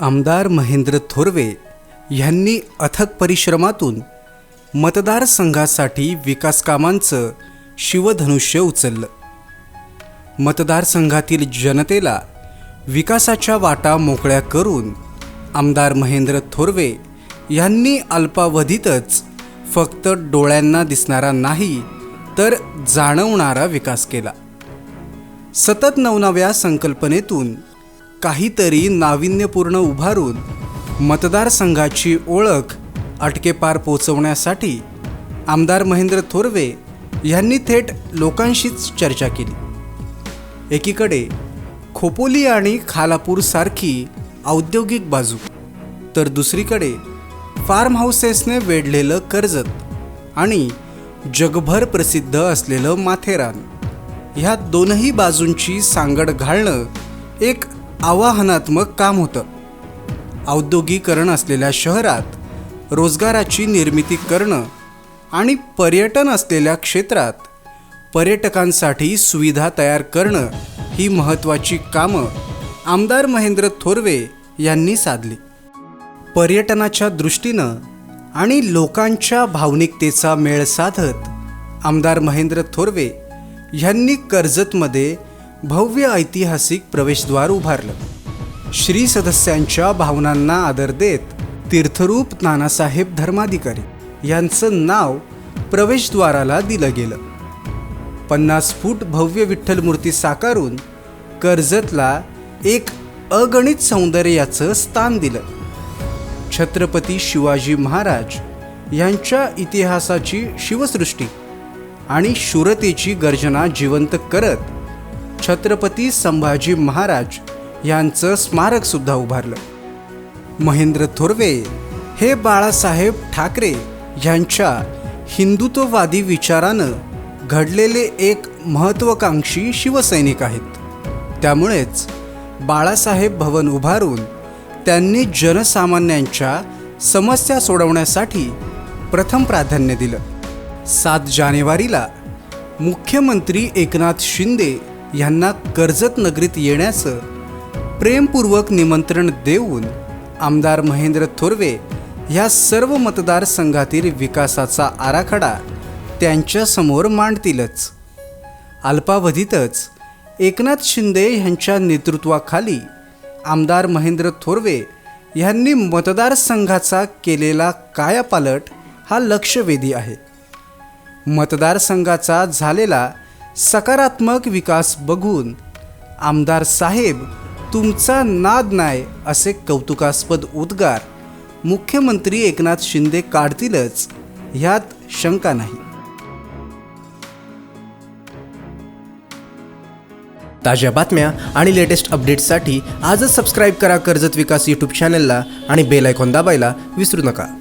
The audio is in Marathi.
आमदार महेंद्र थोरवे यांनी अथक परिश्रमातून मतदारसंघासाठी विकास कामांचं शिवधनुष्य उचललं. मतदारसंघातील जनतेला विकासाच्या वाटा मोकळ्या करून आमदार महेंद्र थोरवे यांनी अल्पावधीतच फक्त डोळ्यांना दिसणारा नाही तर जाणवणारा विकास केला. सतत नवनव्या संकल्पनेतून काहीतरी नाविन्यपूर्ण उभारून मतदारसंघाची ओळख अटकेपार पोचवण्यासाठी आमदार महेंद्र थोरवे यांनी थेट लोकांशीच चर्चा केली. एकीकडे खोपोली आणि खालापूरसारखी औद्योगिक बाजू तर दुसरीकडे फार्म हाऊसेसने वेढलेलं कर्जत आणि जगभर प्रसिद्ध असलेलं माथेरान. ह्या दोनही बाजूंची सांगड घालणं एक आवाहनात्मक काम होतं. औद्योगिकरण असलेल्या शहरात रोजगाराची निर्मिती करणं आणि पर्यटन असलेल्या क्षेत्रात पर्यटकांसाठी सुविधा तयार करणं ही महत्त्वाची कामं आमदार महेंद्र थोरवे यांनी साधली. पर्यटनाच्या दृष्टीनं आणि लोकांच्या भावनिकतेचा मेळ साधत आमदार महेंद्र थोरवे यांनी कर्जतमध्ये भव्य ऐतिहासिक प्रवेशद्वार उभारलं. श्री सदस्यांच्या भावनांना आदर देत तीर्थरूप नानासाहेब धर्माधिकारी यांचं नाव प्रवेशद्वाराला दिलं गेलं. पन्नास फूट भव्य विठ्ठल मूर्ती साकारून कर्जतला एक अगणित सौंदर्याचं स्थान दिलं. छत्रपती शिवाजी महाराज यांच्या इतिहासाची शिवसृष्टी आणि शूरतेची गर्जना जिवंत करत छत्रपती संभाजी महाराज यांचं स्मारकसुद्धा उभारलं. महेंद्र थोरवे हे बाळासाहेब ठाकरे यांच्या हिंदुत्ववादी विचारानं घडलेले एक महत्त्वाकांक्षी शिवसैनिक आहेत. त्यामुळेच बाळासाहेब भवन उभारून त्यांनी जनसामान्यांच्या समस्या सोडवण्यासाठी प्रथम प्राधान्य दिलं. सात जानेवारीला मुख्यमंत्री एकनाथ शिंदे यांना कर्जत नगरीत येण्याचं प्रेमपूर्वक निमंत्रण देऊन आमदार महेंद्र थोरवे ह्या सर्व मतदारसंघातील विकासाचा आराखडा त्यांच्यासमोर मांडतीलच. अल्पावधीतच एकनाथ शिंदे यांच्या नेतृत्वाखाली आमदार महेंद्र थोरवे यांनी मतदारसंघाचा केलेला कायापालट हा लक्षवेधी आहे. मतदारसंघाचा झालेला सकारात्मक विकास बघून आमदार साहेब तुमचा नाद नाही असे कौतुकास्पद उद्गार मुख्यमंत्री एकनाथ शिंदे काढतीलच ह्यात शंका नाही. ताज्या बातम्या आणि लेटेस्ट अपडेट्ससाठी आजच सबस्क्राईब करा कर्जत विकास यूट्यूब चॅनलला आणि बेल आयकॉन दाबायला विसरू नका.